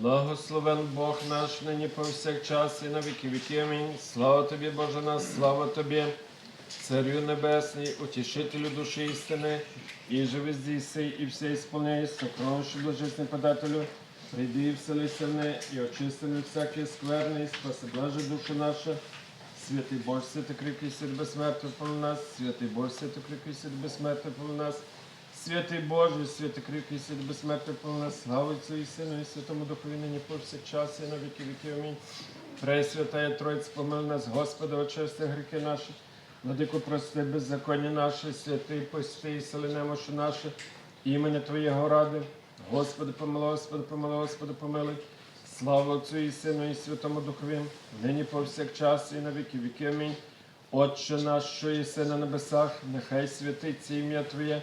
Благословен Бог наш нині повсякчас і на віки віки. Амінь. Слава тобі, Боже наш, слава тобі, Царю Небесний, утішителю душі істини, і живи здійси, і все ісполняй, сокровище блажесний подателю, прийди вселися мене, і очисти мене всяке скверне, і спаси блаже душу нашу. Святий Боже, святий кріпкий свят безсмертний помил нас, святий Боже, святий кріпкий свят безсмертний помил нас. Святий Боже, святий кріпкий свят безсмертний слава Отцю і Сину, і Святому Духові нині повсякчас, і на віки віки. Амінь. Пресвятая Тройць, помил нас, Господи, очисти гріхи наші, Владику, прости беззаконня наші, святий пости і сили немощі наші, імені Твоєго ради. Господи, помилуй, Господи, помилуй, Господи, помилуй. Слава Отцю і Сину, і Святому Духові, нині повсякчас, і на віки віки. Амінь. Отче наш, що єси на небесах, нехай святиться ім'я Твоє,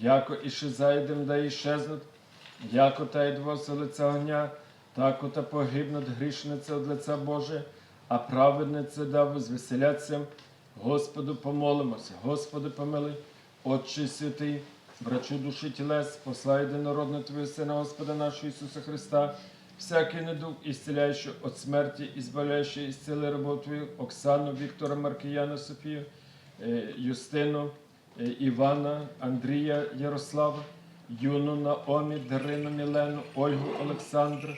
яко і зайдем, да іщезнуть, яко та й двося лиця огня, тако та погибнуть грішниця од лиця Боже, а праведниця да возвеселяться. Господу помолимося, Господи помилуй, Отче святий, брачу душі тілес, послай єдинородного Твого Сина, Господа нашого Ісуса Христа, всякий недуг, ісціляючи від смерті, ізбавляючи із цілий рабов Твою, Оксану, Віктора, Маркіяна, Софію, е, Юстину, Івана, Андрія, Ярослава, Юну, Наомі, Дарину, Мілену, Ольгу, Олександру,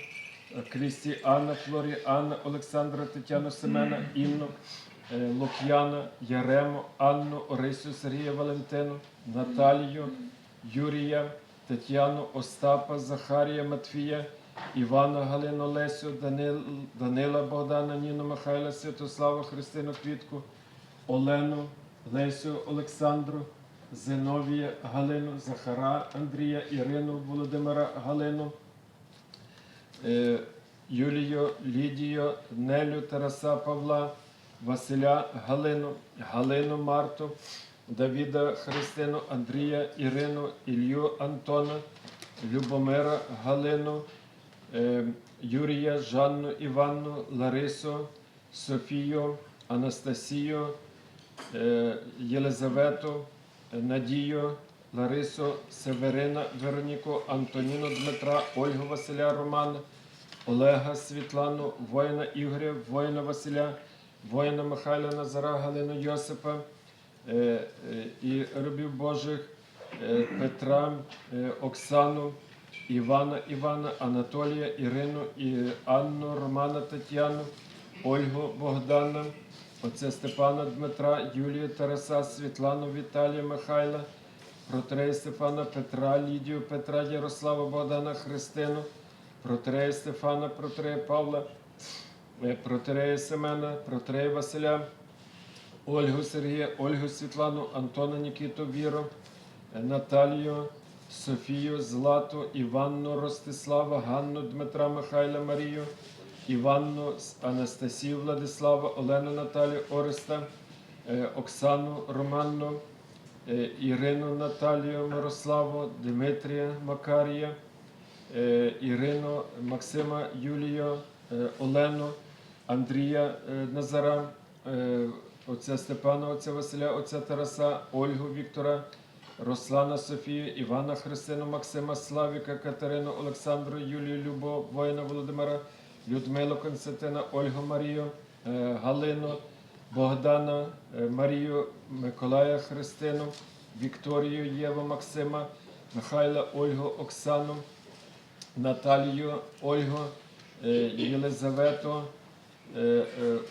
е, Крістіана, Флоріана, Олександра, Тетяну, Семена, Інну, е, Лук'яна, Ярему, Анну, Орисю, Сергія, Валентину, Наталію, Юрія, Тетяну, Остапа, Захарія, Матвія, Івана, Галину, Лесю, Данил, Данила, Богдана, Ніну, Михайла, Святослава, Христину, Квітку, Олену, Лесю, Олександру, Зиновія, Галину, Захара, Андрія, Ірину, Володимира, Галину, е, Юлію, Лідію, Нелю, Тараса, Павла, Василя, Галину, Галину, Марту, Давіда, Христину, Андрія, Ірину, Ілью, Антона, Любомира, Галину, е, Юрія, Жанну, Іванну, Ларису, Софію, Анастасію, Єлизавету, е, Надію, Ларису, Северина, Вероніку, Антоніну, Дмитра, Ольгу, Василя, Романа, Олега, Світлану, воїна Ігоря, воїна Василя, воїна Михайла Назара, Галину Йосипа е, е, і робів Божих Петра, Оксану, Івана, Івана, Анатолія, Ірину, і Анну, Романа, Тетяну, Ольгу, Богдана, отця Степана, Дмитра, Юлію, Тараса, Світлану, Віталія, Михайла, Протрея Стефана, Петра, Лідію, Петра, Ярослава, Богдана, Христину, Протрея Стефана, Протрея Павла, е, Протрея Семена, Протрея Василя, Ольгу Сергія, Ольгу Світлану, Антона Нікіту Віру, е, Наталію, Софію, Злату, Іванну Ростислава, Ганну Дмитра Михайла Марію, Іванну Анастасію Владислава, Олену Наталію Ореста, е, Оксану Романну, е, Ірину Наталію Мирославу, Дмитрія Макарія, е, Ірину Максима Юлію, Олену, Андрія Назара, отця Степана, отця Василя, отця Тараса, Ольгу Віктора, Руслана Софію, Івана Христину, Максима Славіка, Катерину, Олександру, Юлію, Любов, воїна Володимира, Людмилу Константина, Ольгу Марію, е, Галину, Богдана, е, Марію, Миколая Христину, Вікторію, Єву, Максима, Михайла, Ольгу, Оксану, Наталію, Ольгу, е, Єлизавету,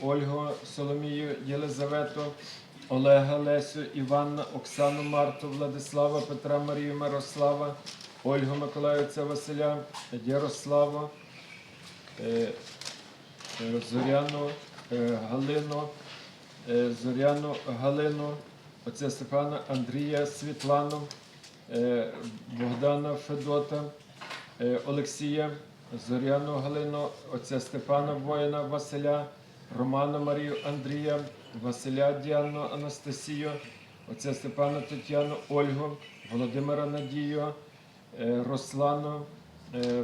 Ольгу, Соломію, Єлизавету, Олега, Лесю, Іванна, Оксану, Марту, Владислава, Петра, Марію, Мирослава, Ольгу Миколаївця, Василя, Ярослава, Зоряну, е, Галину, е, Зоряну, Галину, отця Стефана, Андрія, Світлану, е, Богдана Федота, е, Олексія, Зоряну Галину, отця Степана воїна Василя, Романа Марію Андрія, Василя Діану Анастасію, отця Степана Тетяну Ольгу, Володимира Надію, е, Руслану, е,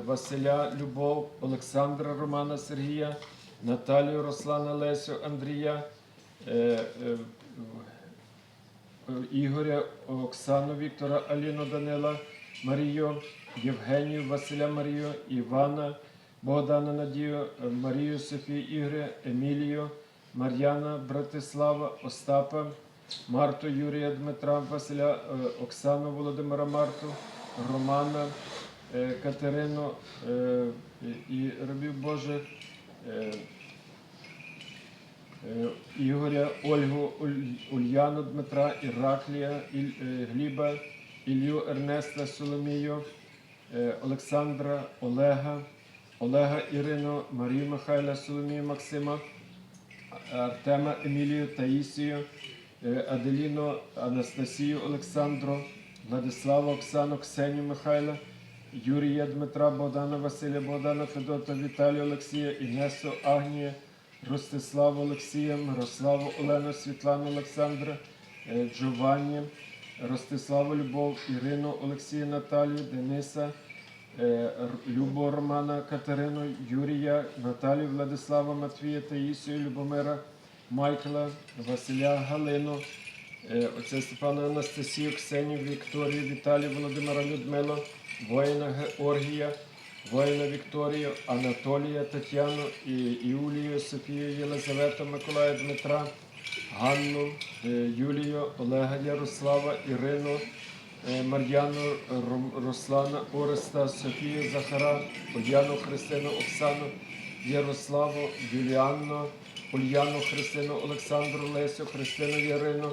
Василя Любов, Олександра Романа Сергія, Наталію Руслана Лесю Андрія, е, е, Ігоря, Оксану Віктора, Аліну Данила, Марію, Євгенію, Василя Марію, Івана, Богдана Надію, Марію Софію Ігоря, Емілію, Мар'яна, Братислава, Остапа, Марту Юрія Дмитра, Василя, е, Оксану Володимира Марту, Романа, е, Катерину е, і рабів Божих. е, Е, Ігоря, Ольгу, Ульяну Дмитра, Іраклія, е, Гліба, Ілью Ернеста Соломію, е, Олександра, Олега, Олега Ірину, Марію Михайла, Соломію Максима, Артема Емілію Таїсію, е, Аделіну Анастасію Олександру, Владислава Оксану, Ксенію Михайла, Юрія Дмитра, Богдана Василя, Богдана Федота, Віталія Олексія, Інесу Агнія, Ростиславу Олексія, Мирославу Олену, Світлану Олександра, е, Джованні, Ростиславу Любов, Ірину Олексія Наталію, Дениса, е, Любу Романа Катерину, Юрія, Наталію Владислава Матвія, Таїсію, Любомира, Майкла, Василя Галину, отця Степана Анастасію, Ксенію, Вікторію, Віталію, Володимира Людмилу, воїна Георгія, воїна Вікторію, Анатолія, Тетяну, Юлію, Софію, Єлизавету, Миколая Дмитра, Ганну, е, Юлію, Олега Ярослава, Ірину, е, Мар'яну, Руслана, Ореста, Софію, Захара, Ульяну, Христину, Оксану, Ярославу, Юліанну, Ульяну, Христину, Олександру, Лесю, Христину, Ярину,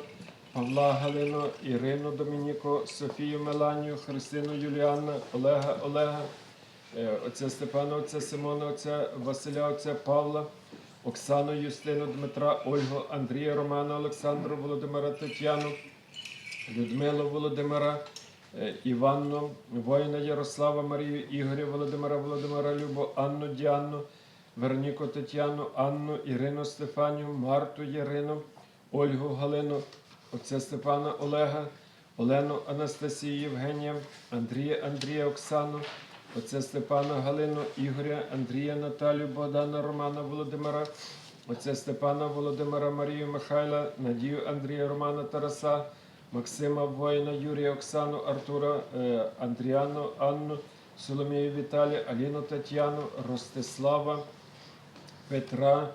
Павла Галину, Ірину Домініку, Софію Меланію, Христину Юліанна, Олега Олега, е, отця Степана, отця Симона, отця Василя, отця Павла, Оксану Юстину, Дмитра, Ольгу, Андрія, Романа, Олександру, Володимира, Тетяну, Людмилу Володимира, е, Іванну, воїна Ярослава, Марію, Ігоря, Володимира, Володимира, Любу, Анну, Діанну, Вероніку Тетяну, Анну, Ірину Стефанію, Марту Ярину, Ольгу Галину, отця Степана Олега, Олену Анастасію Євгенія, Андрія Андрія Оксану, отця Степана Галину, Ігоря, Андрія Наталію, Богдана Романа Володимира, отця Степана Володимира Марію Михайла, Надію Андрія Романа Тараса, Максима Воїна, Юрія Оксану, Артура, е, Андріану, Анну, Соломію Віталія, Аліну Тетяну, Ростислава, Петра,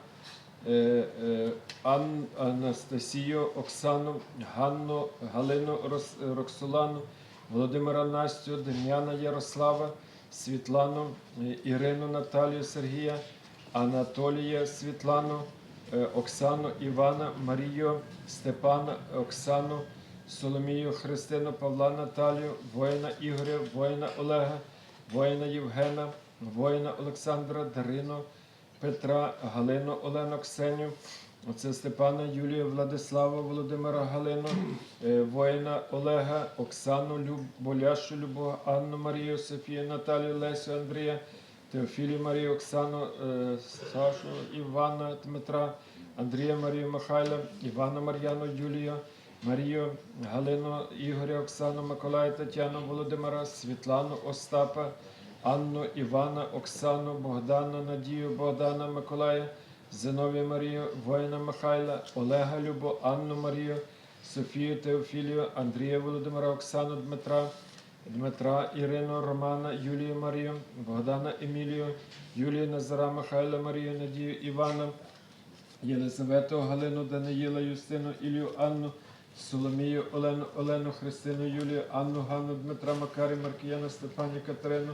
Анастасію, Оксану, Ганну, Галину Роксолану, Володимира Настю, Дем'яна Ярослава, Світлану, е, Ірину Наталію Сергія, Анатолія Світлану, е, Оксану Івана, Марію, Степана, Оксану, Соломію, Христину, Павла Наталію, воїна Ігоря, воїна Олега, воїна Євгена, воїна Олександра, Дарину, Петра, Галину, Олену, Ксеню, отця Степана, Юлію, Владислава, Володимира Галину, е, воїна Олега, Оксану, Люб, Боляшу, Любов, Анну Марію, Софію, Наталію, Лесю, Андрія, Теофілію Марію, Оксану, е, Сашу, Івана, Дмитра, Андрія Марію Михайла, Івана Мар'яну, Юлію, Марію, Галину, Ігоря, Оксану, Миколая, Тетяну, Володимира, Світлану, Остапа, Анну, Івана, Оксану, Богдана, Надію, Богдана, Миколая, Зиновія Марію, воїна Михайла, Олега Любу, Анну Марію, Софію Теофілію, Андрія Володимира, Оксану Дмитра, Дмитра, Ірину, Романа, Юлію Марію, Богдана Емілію, Юлію Назара, Михайла Марію, Надію Івана, Єлизавету, Галину, Даниїла, Юстину, Ілію, Анну, Соломію, Олену, Олену, Христину, Юлію, Анну, Ганну, Дмитра, Макарі, Маркіяна, Стефані, Катерину,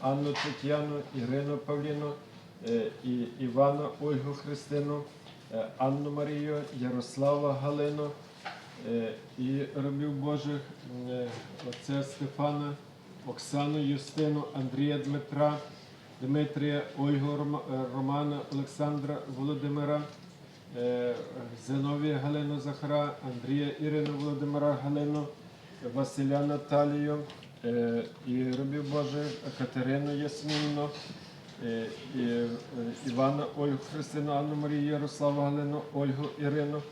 Анну, Тетяну, Ірину, Павліну, е, Івана, Ольгу, Христину, е, Анну Марію, Ярослава, Галину е, і рабів Божих, е, отця Стефана, Оксану, Юстину, Андрія Дмитра, Дмитрія, Ольгу е, Романа, Олександра, Володимира, е, Зиновія Галину Захара, Андрія Ірину Володимира Галину, Василя Наталію, е, і робів Божих Катерину Ясмінну, е, е, Івана Ольгу Христину, Анну Марію, Ярославу Галину, Ольгу Ірину,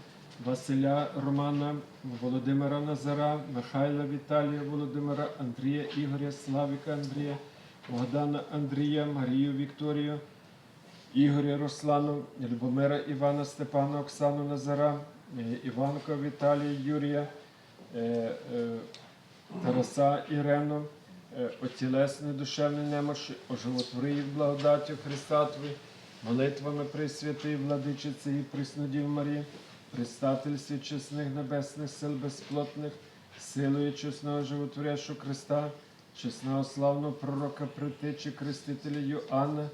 Василя Романа, Володимира Назара, Михайла Віталія Володимира, Андрія Ігоря, Славіка Андрія, Богдана Андрія, Марію Вікторію, Ігоря Руслану, Любомира Івана Степана, Оксану Назара, е, Іванка Віталія Юрія, е, е, Тараса Ірену, е, отілесне душевне немощі, оживотвори їх благодаттю Твої, молитвами Пресвятої Владичиці і Преснодів Марії, предстательстві чесних небесних сил безплотних, силою чесного животворящого Христа, чесного славного пророка Притечі, Крестителя Йоанна,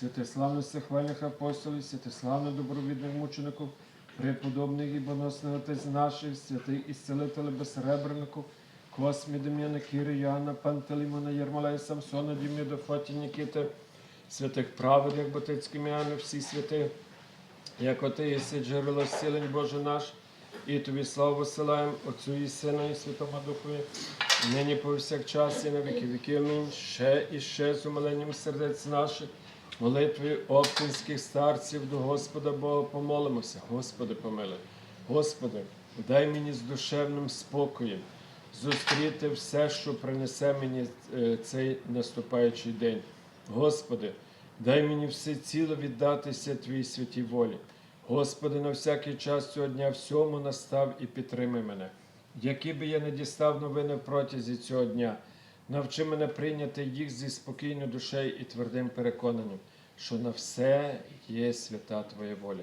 святославних всехвальних апостолів, святославних добровідних мучеників, преподобних і боносних отець наших, святий ісцелителя безсеребреннику, Космі Дем'яна, Кири, Йоанна, Пантелеймона, Єрмолая, Самсона, Діміда, Фоті, Нікіти, святих праведних, Ботицьких Міани, всі святи, як оти єси джерело зцілень Боже наш, і тобі славу посилаємо Отцю і Сину, і Святому Духові, нині повсякчас і на віки віки. Амінь. Ще і ще з умиленням сердець наших, молитвою оптинських старців до Господа Бога помолимося. Господи, помилуй. Господи, дай мені з душевним спокоєм зустріти все, що принесе мені е, цей наступаючий день. Господи, дай мені все ціло віддатися Твоїй святій волі. Господи, на всякий час цього дня всьому настав і підтримай мене. Які би я не дістав новини протязі цього дня, навчи мене прийняти їх зі спокійною душею і твердим переконанням, що на все є свята Твоя воля.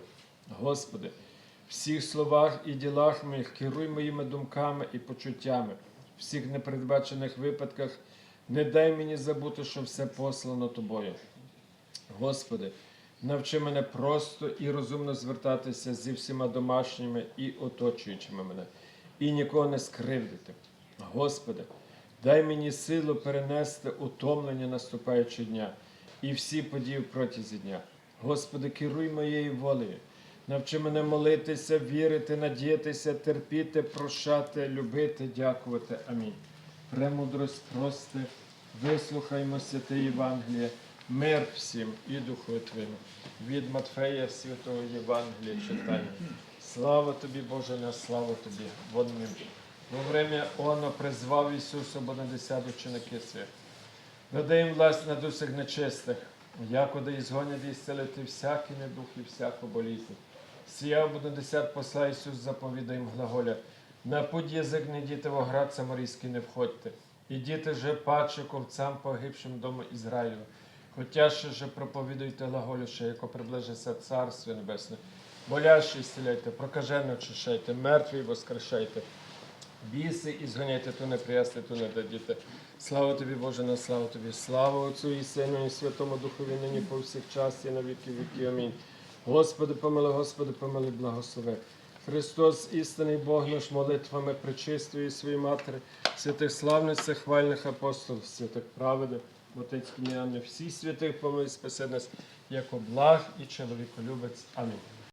Господи, всіх словах і ділах моїх керуй моїми думками і почуттями, всіх непередбачених випадках не дай мені забути, що все послано Тобою. Господи, навчи мене просто і розумно звертатися зі всіма домашніми і оточуючими мене, і нікого не скривдити. Господи, дай мені силу перенести утомлення наступаючого дня і всі події протязі дня. Господи, керуй моєю волею. Навчи мене молитися, вірити, надіятися, терпіти, прощати, любити, дякувати. Амінь. Премудрость прости, вислухаймо святе Євангеліє, мир всім і Духу Твоєму. Від Матфея Святого Євангелія читання. Слава тобі, Боже, на славу тобі. Вон ми. Во время Оно призвав Ісуса Бонадесят ученики свої. Даде їм власть над усіх нечистих, якоди ізгонять і зцелити всякий недух і всяку болізнь. Сіяв буде десят посла Ісус заповідає їм глаголя. На путь язик не діти в оград самарійський не входьте. І діти же паче ковцам погибшим дому Ізраїлю. Хотя ще же проповідуйте що яко приближиться Царство Небесне. Болящі зціляйте, прокажено очищайте, мертві воскрешайте. Біси і зганяйте, ту не приясти, ту не дадіте. Слава тобі, Боже, на славу тобі, слава Отцю і Сину, і Святому Духові, нині повсякчас і на віки віки. Амінь. Господи, помилуй, Господи, помилуй, благослови. Христос, істинний Бог наш, молитвами причистої свої матері, святих славниць, хвальних апостолів, святих праведних, Отець Кім'яни, всіх святих помилуй, спаси нас, як благ і чоловіколюбець. Амінь.